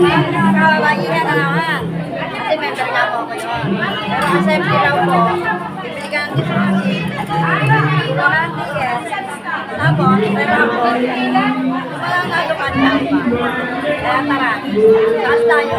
Kakabagi na naman. Kasi member na po ko yun. Pero kasi pilaw ko, bibigyan ko sa kasi. Ilang tickets. Tapos, pero ako, walang nagapan na tara, taas tayo.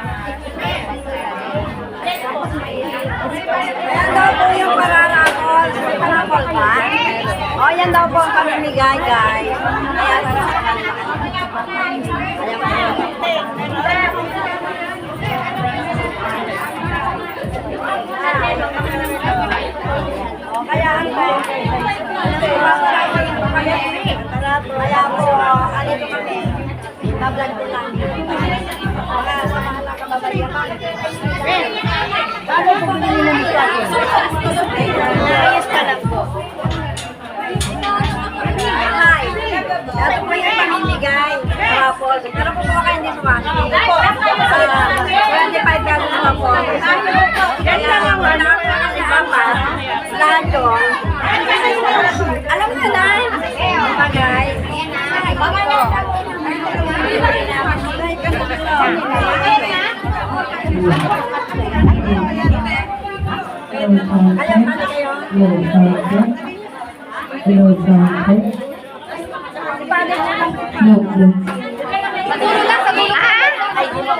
O, yan daw po ang pamimigay, guys. Ayan, O, kaya ano po? Kaya po, alito kami. Mablog din lang.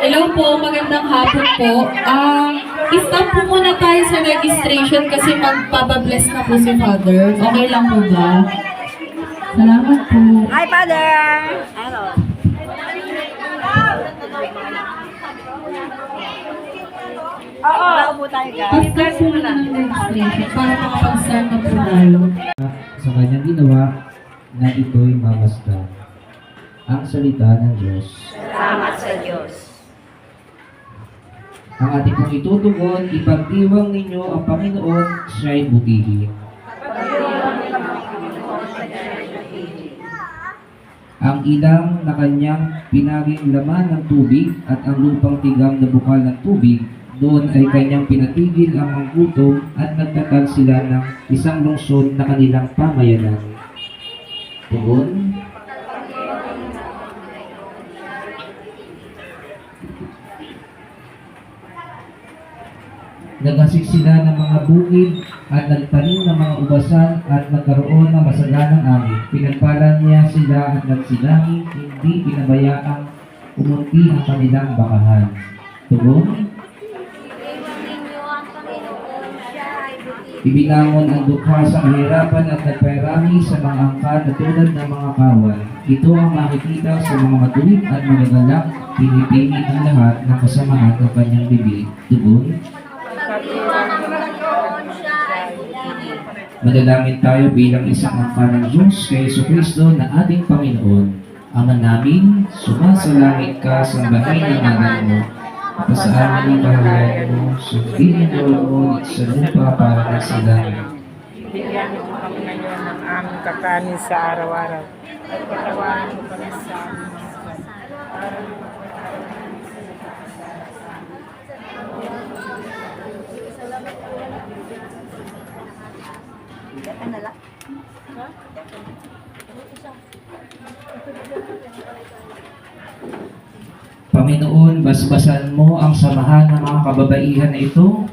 Hello po, magandang hapon po. Ah, stop po muna tayo sa registration kasi magpapabless na po si Father. Okay lang po ba? Salamat po. Hi, Father! Hello. Oo. Bago tayo, guys. Pa-start po ng registration para makapag-start na po tayo. sa kanyang ginawa na ito'y mamasdan. Ang salita ng Diyos. Salamat sa Diyos. Ang ating pong itutugon, ipagdiwang ninyo ang Panginoon, siya'y butihin. Ang ilang na kanyang pinaging laman ng tubig at ang lupang tigang na bukal ng tubig, doon ay kanyang pinatigil ang mga gutom at nagtatag sila ng isang lungsod na kanilang pamayanan. Tugon, Nagasik sila ng mga bukid at nagtanim ng mga ubasan at nagkaroon ng masaganang amin. Pinagpalan niya sila at nagsinangin, hindi pinabayaang umunti ang kanilang bakahan. Tugon, Ibinangon ang dukha sa kahirapan at nagpairami sa mga angkan na tulad ng mga kawal. Ito ang makikita sa mga matuwid at magagalak, pinipili ang lahat ng kasamahan ng kanyang bibig. Tugon, Manalangin tayo bilang isang angka ng Diyos kay Yesu Kristo na ating Panginoon. Ama namin, sumasalangit ka sa bahay ng ngalan mo. Sa amin ang kahalayan mo, sundin ang loob sa lupa para sa langit. Bigyan mo kami ngayon ng aming kakanin sa araw-araw. At patawarin mo kami sa aming mga kasalanan. Panginoon, basbasan mo ang samahan ng mga kababaihan na ito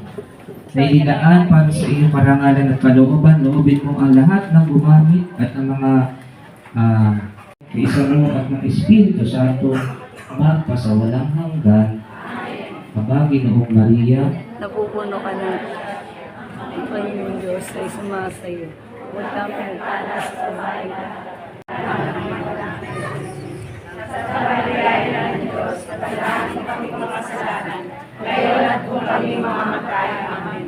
na inilaan para sa iyong parangalan at kalooban. Loobin mo ang lahat ng gumamit at ang mga uh, isa mo at ng Espiritu Santo magpasawalang hanggan. Aba, Ginoong Maria, Napupuno ka na. Ang Panginoon Diyos ay sumasayo. Huwag kang pinagpalas sa bahay ka. Ngayon at kung kami mamamatay, Amen.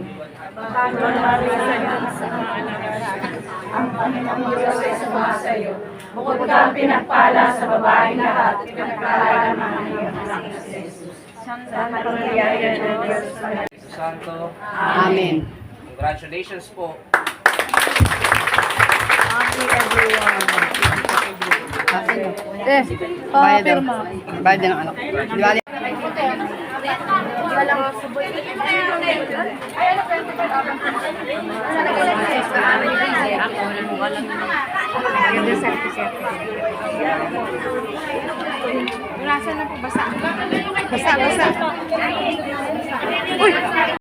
Ang Panginoong Diyos ay sumasayo. Bukod kang pinagpala sa babaeng lahat, pinagpala naman ang iyong anak na si Jesus. Santa Maria, ng Diyos, Santo. Amen. Congratulations po. Eh, bayad daw. Bayad din ang anak. Diwali. Basa, basa. Uy!